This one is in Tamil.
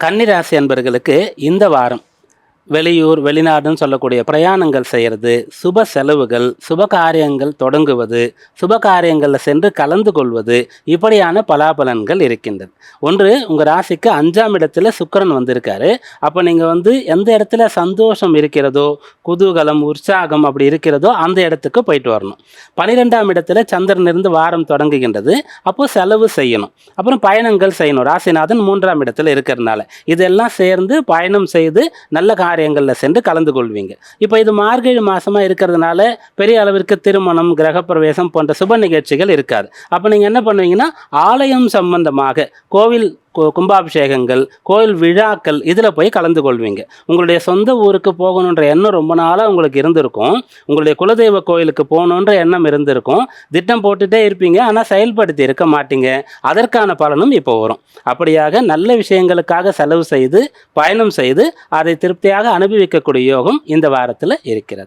கன்னிராசி அன்பர்களுக்கு இந்த வாரம் வெளியூர் வெளிநாடுன்னு சொல்லக்கூடிய பிரயாணங்கள் செய்கிறது சுப செலவுகள் சுப காரியங்கள் தொடங்குவது சுப காரியங்களில் சென்று கலந்து கொள்வது இப்படியான பலாபலன்கள் இருக்கின்றது. ஒன்று உங்கள் ராசிக்கு அஞ்சாம் இடத்துல சுக்கிரன் வந்திருக்காரு. அப்போ நீங்கள் வந்து எந்த இடத்துல சந்தோஷம் இருக்கிறதோ குதூகலம் உற்சாகம் அப்படி இருக்கிறதோ அந்த இடத்துக்கு போயிட்டு வரணும். பன்னிரெண்டாம் இடத்துல சந்திரன் இருந்து வாரம் தொடங்குகின்றது. அப்போது செலவு செய்யணும். அப்புறம் பயணங்கள் செய்யணும். ராசிநாதன் மூன்றாம் இடத்துல இருக்கிறதுனால. இதெல்லாம் சேர்ந்து பயணம் செய்து நல்ல காரியங்களில் சென்று கலந்து கொள்வீங்க. இப்போ இது மார்கழி மாதமாக இருக்கிறதுனால பெரிய அளவிற்கு திருமணம் கிரகப்பிரவேசம் போன்ற சுப நிகழ்ச்சிகள் இருக்காது. அப்போ நீங்கள் என்ன பண்ணுவீங்கன்னா ஆலயம் சம்பந்தமாக கோவில் கும்பாபிஷேகங்கள் கோயில் விழாக்கள் இதில் போய் கலந்து கொள்வீங்க. உங்களுடைய சொந்த ஊருக்கு போகணுன்ற எண்ணம் ரொம்ப நாளாக உங்களுக்கு இருந்திருக்கும். உங்களுடைய குலதெய்வ கோயிலுக்கு போகணுன்ற எண்ணம் இருந்திருக்கும். திட்டம் போட்டுட்டே இருப்பீங்க ஆனால் செயல்படுத்தி இருக்க மாட்டீங்க. அதற்கான பலனும் இப்போ வரும். அப்படியாக நல்ல விஷயங்களுக்காக செலவு செய்து பயணம் செய்து அதை திருப்தியாக அனுபவிக்கக்கூடிய யோகம் இந்த வாரத்தில் இருக்கிறது.